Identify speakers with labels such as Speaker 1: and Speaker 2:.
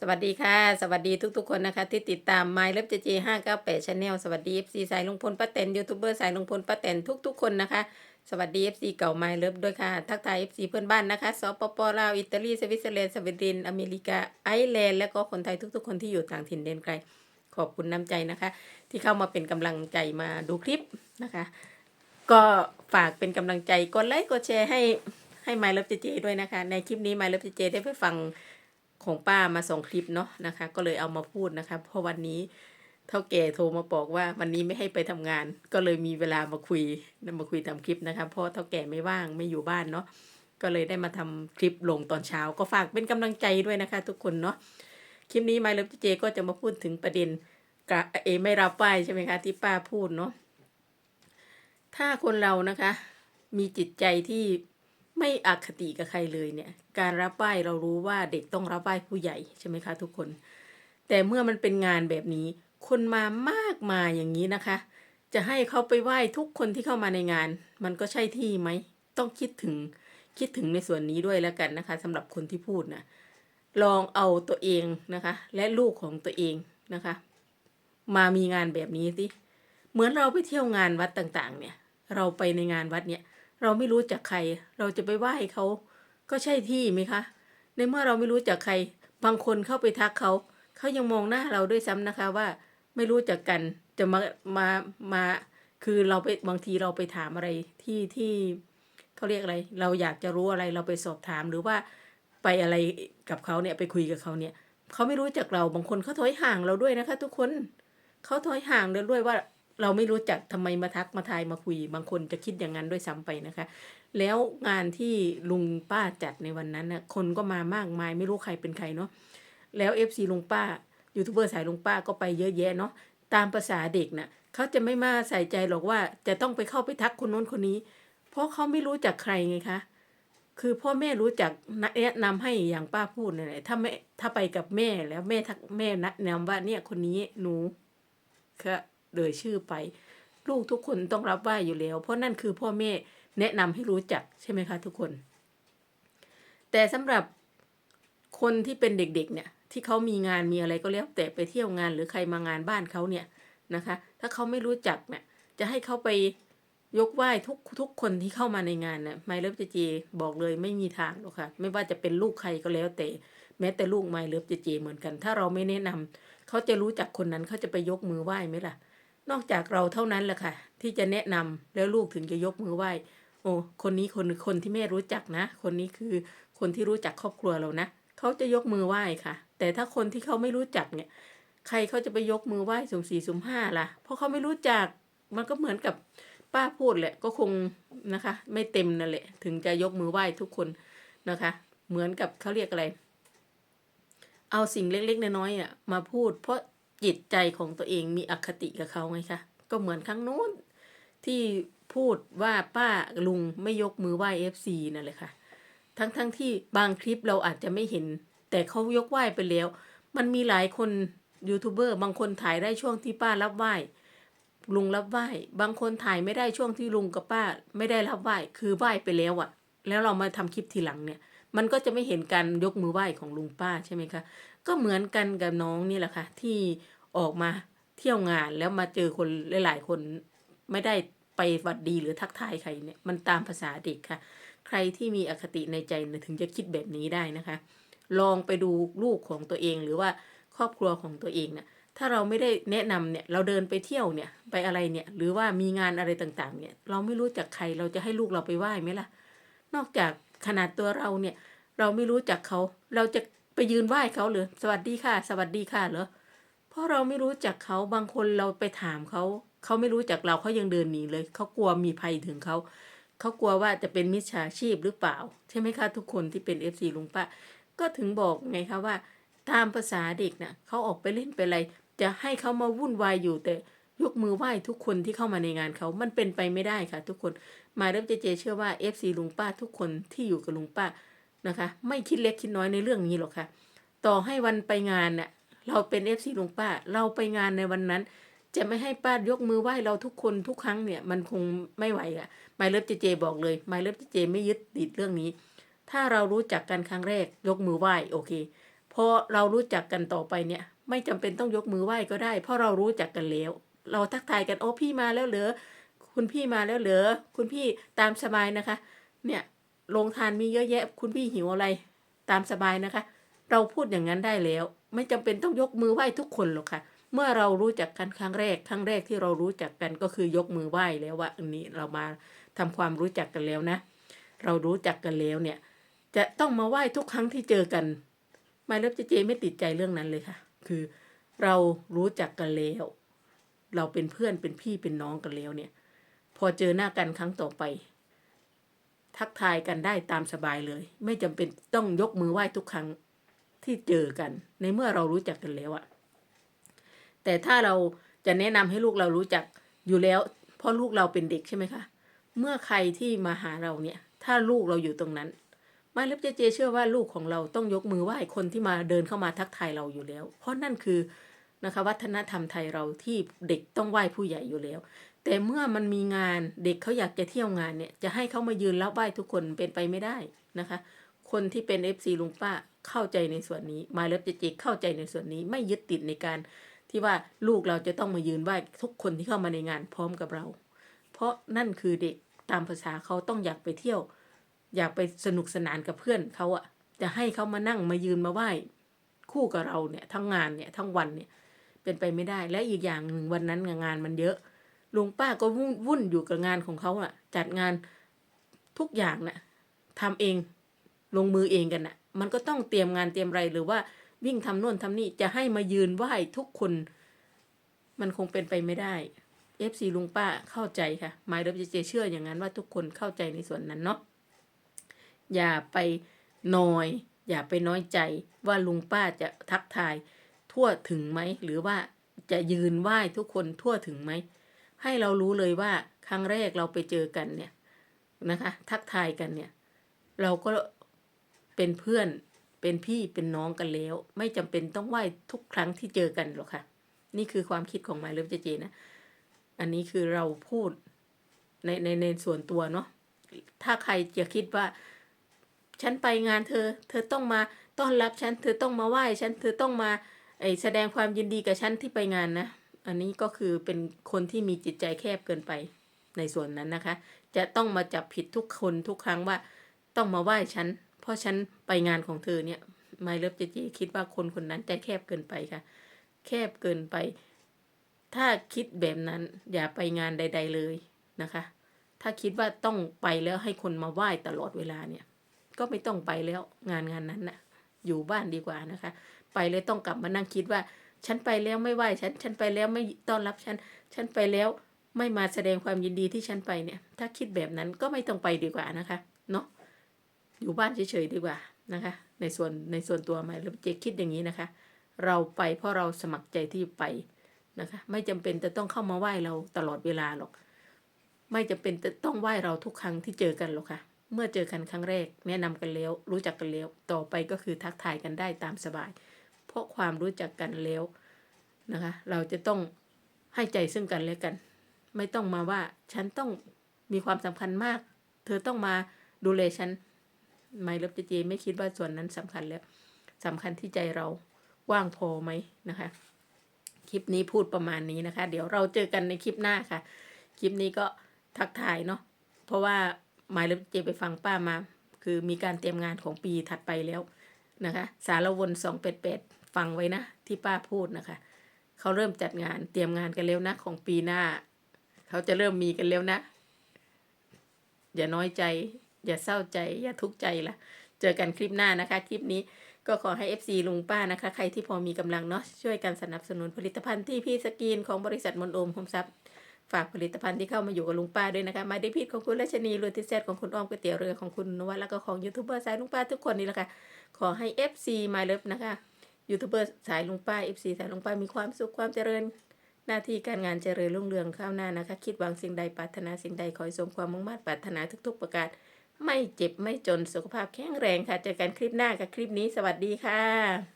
Speaker 1: สวัสดีค่ะ สวัสดีทุกๆคนนะคะ ที่ติดตาม My l o v e JJ 598 Channel สวัสดี FC สายลุงพลป้าแตนยูทูบเบอร์สายลุงพลป้าแตนทุกๆคนนะคะ สวัสดี FC เก่า My l o v e ด้วยค่ะ ทักทาย FC เพื่อนบ้านนะคะสปปลาวอิตาลีสวิตเซอร์แลนด์สวีเดนอเมริกาไอร์แลนด์และก็คนไทยทุกๆ คนที่อยู่ต่างถิ่นแดนไกล ขอบคุณน้ำใจนะคะ ที่เข้ามาเป็นกำลังใจมาดูคลิปนะคะ ก็ฝากเป็นกำลังใจกดไลค์กดแชร์ให้ให้ My Love JJ ด้วยนะคะ ในคลิปนี้ My Love JJ ได้ไปฟัง ของป้ามาส่งคลิปเนาะนะคะ ก็เลยเอามาพูดนะคะ เพราะวันนี้เท่าแก่โทรมาบอกว่าวันนี้ไม่ให้ไปทำงาน ก็เลยมีเวลามาคุยมาคุยทำคลิปนะคะ เพราะเท่าแก่ไม่ว่างไม่อยู่บ้านเนาะก็เลยได้มาทำคลิปลงตอนเช้า ก็ฝากเป็นกำลังใจด้วยนะคะ ทุกคนเนาะคลิปนี้ My Love JJ ก็จะมาพูดถึงประเด็นกะเอไม่รับไหวใช่ไหมคะที่ป้าพูดเนาะถ้าคนเรานะคะ มีจิตใจที่ ไม่อคติกับใครเลยเนี่ย การรับไหว้เรารู้ว่าเด็กต้องรับไหว้ผู้ใหญ่ใช่ไหมคะทุกคน แต่เมื่อมันเป็นงานแบบนี้ คนมามากมายอย่างนี้นะคะ จะให้เขาไปไหว้ทุกคนที่เข้ามาในงาน มันก็ใช่ที่ไหม ต้องคิดถึงคิดถึงในส่วนนี้ด้วยแล้วกันนะคะสำหรับคนที่พูดนะลองเอาตัวเองนะคะ และลูกของตัวเองนะคะ มามีงานแบบนี้สิเหมือนเราไปเที่ยวงานวัดต่างๆ เนี่ย เราไปในงานวัดเนี่ย เราไม่รู้จักใคร เราจะไปไหว้เขา ก็ใช่ที่ไหมคะ ในเมื่อเราไม่รู้จักใคร บางคนเข้าไปทักเขา เขายังมองหน้าเราด้วยซ้ำนะคะว่า ไม่รู้จักกัน จะมา มา มา คือเราไป บางทีเราไปถามอะไรที่ที่เขาเรียกอะไร เราอยากจะรู้อะไร เราไปสอบถาม หรือว่าไปอะไรกับเขาเนี่ย ไปคุยกับเขาเนี่ย เขาไม่รู้จักเรา บางคนเขาถอยห่างเราด้วยนะคะ ทุกคน เขาถอยห่างเราด้วยว่า เราไม่รู้จักทำไมมาทักมาทายมาคุย บางคนจะคิดอย่างนั้นด้วยซ้ำไปนะคะ แล้วงานที่ลุงป้าจัดในวันนั้นน่ะคนก็มามากมายไม่รู้ใครเป็นใครเนาะแล้วเอฟซีลุงป้ายูทูบเบอร์สายลุงป้าก็ไปเยอะแยะเนาะตามภาษาเด็กน่ะเขาจะไม่มาใส่ใจหรอกว่าจะต้องไปเข้าไปทักคนโน้นคนนี้ เพราะเขาไม่รู้จักใครไงคะคือพ่อแม่รู้จักแนะนำให้อย่างป้าพูดนั่นแหละถ้าแม่ถ้าไปกับแม่แล้วแม่ทักแม่แนะนำว่าเนี่ยคนนี้หนูก็ เดยชื่อไป ลูกทุกคนต้องรับไหว้อยู่แล้ว เพราะนั่นคือพ่อแม่แนะนำให้รู้จักใช่ไหมคะทุกคน แต่สำหรับคนที่เป็นเด็กๆเนี่ยที่เขามีงานมีอะไรก็แล้วแต่ไปเที่ยวงานหรือใครมางานบ้านเขาเนี่ยนะคะ ถ้าเขาไม่รู้จักเนี่ยจะให้เขาไปยกไหว้ทุกทุกคนที่เข้ามาในงานเนี่ยไมเลิฟเจเจบอกเลยไม่มีทางหรอกค่ะ ไม่ว่าจะเป็นลูกใครก็แล้วแต่ แม้แต่ลูกไมเลิฟเจเจเหมือนกัน ถ้าเราไม่แนะนำเขาจะรู้จักคนนั้นเขาจะไปยกมือไหว้ไหมล่ะ นอกจากเราเท่านั้นแหละค่ะ ที่จะแนะนำแล้วลูกถึงจะยกมือไหว้ โอ้คนนี้คนคนที่แม่รู้จักนะ คนนี้คือคนที่รู้จักครอบครัวเรานะเขาจะยกมือไหว้ค่ะ แต่ถ้าคนที่เขาไม่รู้จักเนี่ย ใครเขาจะไปยกมือไหว้สุ่มสี่สุ่มห้าล่ะ เพราะเขาไม่รู้จักมันก็เหมือนกับป้าพูดแหละ ก็คงนะคะ ไม่เต็มนั่นแหละ ถึงจะยกมือไหว้ทุกคนนะคะ เหมือนกับเขาเรียกอะไร เอาสิ่งเล็กๆน้อยๆอะมาพูด เพราะ จิตใจของตัวเองมีอคติกับเขาไงคะก็เหมือนครั้งนู้นที่พูดว่าป้าลุงไม่ยกมือไหว้เอฟซีนั่นเลยค่ะ ทั้งๆทที่บางคลิปเราอาจจะไม่เห็น แต่เขายกไหว้ไปแล้ว มันมีหลายคนยูทูบเบอร์บางคนถ่ายได้ช่วงที่ป้ารับไหว้ลุงรับไหว้ บางคนถ่ายไม่ได้ช่วงที่ลุงกับป้า ไม่ได้รับไหว้คือไหว้ไปแล้วอะแล้วเรามาทำคลิปทีหลังเนี่ย มันก็จะไม่เห็นการยกมือไหว้ของลุงป้าใช่ไหมคะ ก็เหมือนกันกับน้องนี่แหละค่ะที่ ออกมาเที่ยวงานแล้วมาเจอคนหลาย ๆ คนไม่ได้ไปหวัดดีหรือทักทายใครเนี่ยมันตามภาษาเด็กค่ะ ใครที่มีอคติในใจเนี่ยถึงจะคิดแบบนี้ได้นะคะ ลองไปดูลูกของตัวเองหรือว่าครอบครัวของตัวเองเนี่ยถ้าเราไม่ได้แนะนำเนี่ยเราเดินไปเที่ยวเนี่ยไปอะไรเนี่ยหรือว่ามีงานอะไรต่างๆเนี่ยเราไม่รู้จักใครเราจะให้ลูกเราไปไหว้ไหมล่ะ นอกจากขนาดตัวเราเนี่ยเราไม่รู้จักเขา เราจะไปยืนไหว้เขาหรือสวัสดีค่ะ สวัสดีค่ะเหรอ เพราะเราไม่รู้จักเขาบางคนเราไปถามเขาเขาไม่รู้จักเราเขายังเดินหนีเลยเขากลัวมีภัยถึงเขาเขากลัวว่าจะเป็นมิจฉาชีพหรือเปล่า ใช่ไหมคะทุกคนที่เป็นเอฟซีลุงป้าก็ถึงบอกไงคะว่า ตามภาษาเด็กนะ่ะเขาออกไปเล่นไปอะไร จะให้เขามาวุ่นวายอยู่แต่ยกมือไหว้ทุกคนที่เข้ามาในงานเขา มันเป็นไปไม่ได้ค่ะ ทุกคน มาเริ่มเจเจเชื่อว่าเอฟซีลุงป้าทุกคนที่อยู่กับลุงป้านะคะ ไม่คิดเล็กคิดน้อยในเรื่องนี้หรอกค่ะ ต่อให้วันไปงานน่ะ เราเป็นเอฟซีลุงป้า เราไปงานในวันนั้น จะไม่ให้ป้ายกมือไหว้เราทุกคนทุกครั้งเนี่ย มันคงไม่ไหวอะไมเลิฟเจเจบอกเลยไมเลิฟเจเจไม่ยึดติดเรื่องนี้ ถ้าเรารู้จักกันครั้งแรก ยกมือไหว้โอเคพอเรารู้จักกันต่อไปเนี่ย ไม่จำเป็นต้องยกมือไหว้ก็ได้ เพราะเรารู้จักกันแล้ว เราทักทายกันโอ้พี่มาแล้วเหรอคุณพี่มาแล้วเหรอคุณพี่ตามสบายนะคะ เนี่ยโรงทานมีเยอะแยะ คุณพี่หิวอะไร ตามสบายนะคะ เราพูดอย่างนั้นได้แล้ว ไม่จำเป็นต้องยกมือไหว้ทุกคนหรอกค่ะ เมื่อเรารู้จักกันครั้งแรก ครั้งแรกที่เรารู้จักกันก็คือยกมือไหว้แล้วว่าอันนี้เรามาทำความรู้จักกันแล้วนะ เรารู้จักกันแล้วเนี่ย จะต้องมาไหว้ทุกครั้งที่เจอกันไม่เลิฟเจเจไม่ติดใจเรื่องนั้นเลยค่ะ คือเรารู้จักกันแล้ว เราเป็นเพื่อนเป็นพี่เป็นน้องกันแล้วเนี่ย พอเจอหน้ากันครั้งต่อไป ทักทายกันได้ตามสบายเลย ไม่จำเป็นต้องยกมือไหว้ทุกครั้ง ที่เจอกัน ในเมื่อเรารู้จักกันแล้วอะแต่ถ้าเราจะแนะนำให้ลูกเรารู้จักอยู่แล้ว เพราะลูกเราเป็นเด็กใช่ไหมคะ เมื่อใครที่มาหาเราเนี่ย ถ้าลูกเราอยู่ตรงนั้นม่เล็บเจเจเชื่อว่าลูกของเราต้องยกมือไหว้คนที่มาเดินเข้ามาทักทายเราอยู่แล้ว เพราะนั่นคือนะคะวัฒนธรรมไทยเราที่เด็กต้องไหว้ผู้ใหญ่อยู่แล้ว แต่เมื่อมันมีงานเด็กเขาอยากจะเที่ยวงานเนี่ยจะให้เขามายืนแล้วไหว้ทุกคนเป็นไปไม่ได้นะคะ คนที่เป็น FC ลุงป้า เข้าใจในส่วนนี้มาเล็บเจเจเข้าใจในส่วนนี้ไม่ยึดติดในการที่ว่าลูกเราจะต้องมายืนไหว้ทุกคนที่เข้ามาในงานพร้อมกับเรา เพราะนั่นคือเด็กตามภาษาเขาต้องอยากไปเที่ยว อยากไปสนุกสนานกับเพื่อนเขาอะจะให้เขามานั่งมายืนมาไหว้คู่กับเราเนี่ยทั้งงานเนี่ยทั้งวันเนี่ยเป็นไปไม่ได้และอีกอย่างหนึ่งวันนั้นงานมันเยอะลุงป้าก็วุ่นวุ่นอยู่กับงานของเขาอะจัดงานทุกอย่างน่ะทำเอง ลงมือเองกันน่ะ มันก็ต้องเตรียมงานเตรียมไรหรือว่าวิ่งทำโน่นทำนี่จะให้มายืนไหว้ทุกคน มันคงเป็นไปไม่ได้ FC ลุงป้าเข้าใจค่ะหมายเดบเจเชื่ออย่างนั้นว่าทุกคนเข้าใจในส่วนนั้นเนาะอย่าไปนอย อย่าไปน้อยใจว่าลุงป้าจะทักทาย ทั่วถึงไหมหรือว่าจะยืนไหว้ทุกคนทั่วถึงไหมให้เรารู้เลยว่าครั้งแรกเราไปเจอกันเนี่ยนะคะ ทักทายกันเนี่ย เราก็ เป็นเพื่อน เป็นพี่เป็นน้องกันแล้ว ไม่จำเป็นต้องไหว้ทุกครั้งที่เจอกันหรอกค่ะ นี่คือความคิดของมายเลิฟเจเจนะ อันนี้คือเราพูดในในในส่วนตัวเนาะ ถ้าใครจะคิดว่า ฉันไปงานเธอ เธอต้องมาต้อนรับฉัน เธอต้องมาไหว้ฉัน เธอต้องมาไอแสดงความยินดีกับฉันที่ไปงานนะ อันนี้ก็คือเป็นคนที่มีจิตใจแคบเกินไปในส่วนนั้นนะคะ จะต้องมาจับผิดทุกคนทุกครั้งว่า ต้องมาไหว้ฉัน เพราะฉันไปงานของเธอเนี่ยไม่เลิฟเจเจคิดว่าคนคนนั้นใจแคบเกินไปค่ะ แคบเกินไป ถ้าคิดแบบนั้นอย่าไปงานใด ๆเลยนะคะ ถ้าคิดว่าต้องไปแล้วให้คนมาไหว้ตลอดเวลาเนี่ย ก็ไม่ต้องไปแล้วงานงานนั้นน่ะ อยู่บ้านดีกว่านะคะ ไปเลยต้องกลับมานั่งคิดว่า ฉันไปแล้วไม่ไหว้ฉัน ฉันไปแล้วไม่ต้อนรับฉัน ฉันไปแล้วไม่มาแสดงความยินดีที่ฉันไปเนี่ย ถ้าคิดแบบนั้นก็ไม่ต้องไปดีกว่านะคะ เนาะ อยู่บ้านเฉยๆดีกว่านะคะ ในส่วนในส่วนตัวใหม่แล้วเจคิดอย่างนี้นะคะ เราไปเพราะเราสมัครใจที่ไปนะคะ ไม่จำเป็นจะต้องเข้ามาไหว้เราตลอดเวลาหรอก ไม่จำเป็นจะต้องไหว้เราทุกครั้งที่เจอกันหรอกค่ะ เมื่อเจอกันครั้งแรก แนะนำกันแล้ว รู้จักกันแล้ว ต่อไปก็คือทักทายกันได้ตามสบาย เพราะความรู้จักกันแล้วนะคะ เราจะต้องให้ใจซึ่งกันและกัน ไม่ต้องมาว่าฉันต้องมีความสำคัญมาก เธอต้องมาดูแลฉัน ไม่รบเจเจไม่คิดว่าส่วนนั้นสำคัญแล้วสำคัญที่ใจเราว่างพอไหมนะคะ คลิปนี้พูดประมาณนี้นะคะ เดี๋ยวเราเจอกันในคลิปหน้าค่ะ คลิปนี้ก็ทักทายเนาะเพราะว่าหมายเลขเจไปฟังป้ามา คือมีการเตรียมงานของปีถัดไปแล้วนะคะ สารวนสองเป็ดเป็ดฟังไว้นะ ที่ป้าพูดนะคะ เขาเริ่มจัดงานเตรียมงานกันแล้วนะของปีหน้า เขาจะเริ่มมีกันแล้วนะ อย่าน้อยใจ อย่าเศร้าใจ อย่าทุกข์ใจละเจอกันคลิปหน้านะคะ คลิปนี้ก็ขอให้ FC ลุงป้านะคะ ใครที่พอมีกำลังเนาะช่วยกันสนับสนุนผลิตภัณฑ์ที่พี่สกีนของบริษัทมนโอมคมทรัพย์ฝากผลิตภัณฑ์ที่เข้ามาอยู่กับลุงป้าด้วยนะคะ มาได้พิษของคุณราชนีรวยทิเซตของคุณอ้อมก๋วยเตี๋ยวเรือของคุณนวัดแล้วก็ของยูทูบเบอร์สายลุงป้าทุกคนนี่แหละค่ะ ขอให้ FC มาเลิฟนะคะยูทูบเบอร์สายลุงป้า FC สายลุงป้ามีความสุขความเจริญ หน้าที่การงานเจริญรุ่งเรืองข้าวหน้านะคะ คิดหวังสิ่งใดปรารถนาสิ่งใดขอให้สมความมุ่งมั่นปรารถนาทุก ๆ ประการ ไม่เจ็บไม่จนสุขภาพแข็งแรงค่ะ เจอกันคลิปหน้ากับคลิปนี้สวัสดีค่ะ